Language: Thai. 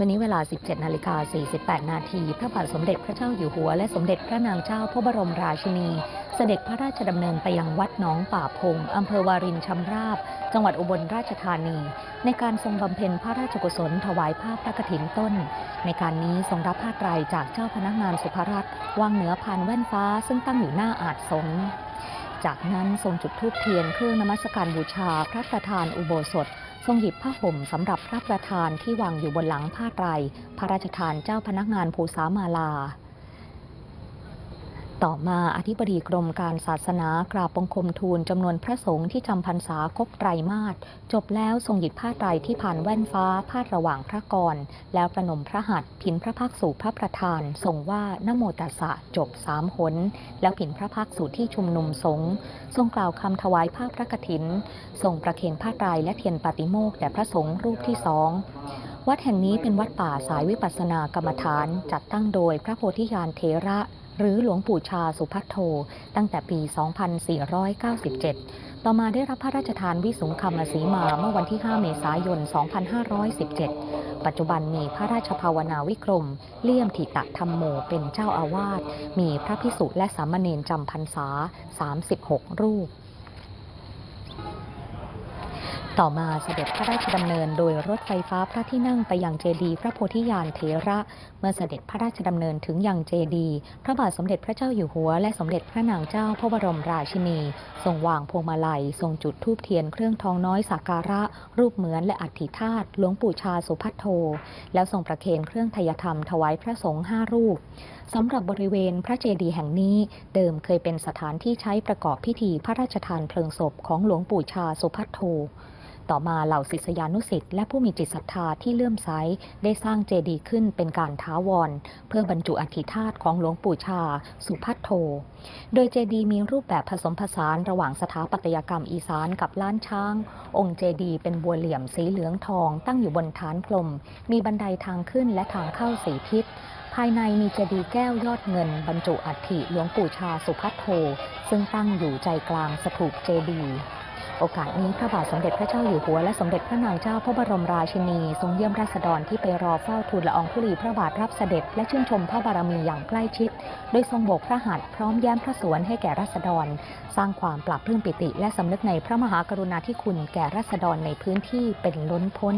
วันนี้เวลา 17 นาฬิกา 48 นาทีพระบาทสมเด็จพระเจ้าอยู่หัว และสมเด็จพระนางเจ้าพระบรมราชินี เสด็จพระราชดำเนินไปยังวัดหนองป่าพง อำเภอวารินชำราบ จังหวัดอุบลราชธานี ในการทรงบำเพ็ญพระราชกุศลถวายผ้าพระกฐินต้น ในการนี้ทรงรับผ้าไตรจากเจ้าพนักงานสุภรัตน์วางเหนือพานแว่นฟ้า ซึ่งตั้งอยู่หน้าอาจสงจากนั้นทรงจุดธูปเทียนเครื่องนมัสการบูชาพระประธานอุโบสถ ทรงหยิบผ้าห่มสำหรับพระประธานที่วางอยู่บนหลังผ้าไตรพระราชทานเจ้าพนักงานภูสามาลา ต่อมาอธิบดีกรมการศาสนากราบบังคมทูลจำนวนพระสงฆ์ที่จำพรรษาครบไตรมาสจบแล้วทรงหยิบผ้าไตรที่ผ่านแว่นฟ้าพาดระหว่างพระกร แล้วประนมพระหัตถ์ผินพระพักสู่พระประธานทรงว่านโมตัสสะจบสามหน แล้วผินพระพักสู่ที่ชุมนุมสงฆ์ทรงกล่าวคำถวายผ้าพระกฐิน ทรงประเคนผ้าไตรและเทียนปาติโมกข์แด่พระสงฆ์รูปที่สองวัดแห่งนี้เป็นวัดป่าสายวิปัสสนากรรมฐาน จัดตั้งโดยพระโพธิญาณเทระ หรือหลวงปู่ชาสุพัทโท ตั้งแต่ปี 2497 ต่อมาได้รับพระราชทานวิสุงคำสีมาเมื่อวันที่ 5 เมษายน 2517 ปัจจุบันมีพระราชภาวนาวิกรม เลี่ยมถิตะธรรมโมเป็นเจ้าอาวาส มีพระพิสุและสามเณรจำพรรษา 36 รูป ต่อมาเสด็จพระราชดำเนินโดยรถไฟฟ้าพระที่นั่งไปยังเจดีย์พระโพธิญาณเถระ เมื่อเสด็จพระราชดำเนินถึงยังเจดีย์พระบาทสมเด็จพระเจ้าอยู่หัว และสมเด็จพระนางเจ้าพระบรมราชินี ทรงวางพวงมาลัย ทรงจุดธูปเทียนเครื่องทองน้อยสักการะ รูปเหมือนและอัฐิธาตุหลวงปู่ชาสุพัทโท แล้วทรงประเคนเครื่องทยธรรมถวายพระสงฆ์ห้ารูปสำหรับบริเวณพระเจดีย์แห่งนี้ เดิมเคยเป็นสถานที่ใช้ประกอบพิธีพระราชทานเพลิงศพของหลวงปู่ชาสุพัทโท ต่อมาเหล่าศิษยานุศิษย์และผู้มีจิตศรัทธาที่เลื่อมใสได้สร้างเจดีย์ขึ้นเป็นการท้าวร เพื่อบรรจุอธิธาตุของหลวงปู่ชา สุพัทโท โดยเจดีย์มีรูปแบบผสมผสานระหว่างสถาปัตยกรรมอีสานกับล้านช้าง องค์เจดีย์เป็นบัวเหลี่ยมสีเหลืองทอง ตั้งอยู่บนฐานกลม มีบันไดทางขึ้นและทางเข้าสีทิศภายในมีเจดีย์แก้วยอดเงิน บรรจุอัฐิหลวงปู่ชาสุพัทโท ซึ่งตั้งอยู่ใจกลางสถูปเจดีย์ โอกาสนี้พระบาทสมเด็จพระเจ้าอยู่หัวและสมเด็จพระนางเจ้าพระบรมราชินี ทรงเยี่ยมราษฎรที่ไปรอเฝ้าทูลละอองธุลีพระบาทรับเสด็จ และชื่นชมพระบารมีอย่างใกล้ชิด โดยทรงโบกพระหัตถ์พร้อมแย้มพระสวนให้แก่ราษฎร สร้างความปรับพื้มปิติ และสำนึกในพระมหากรุณาธิคุณแก่ราษฎรในพื้นที่เป็นล้นพ้น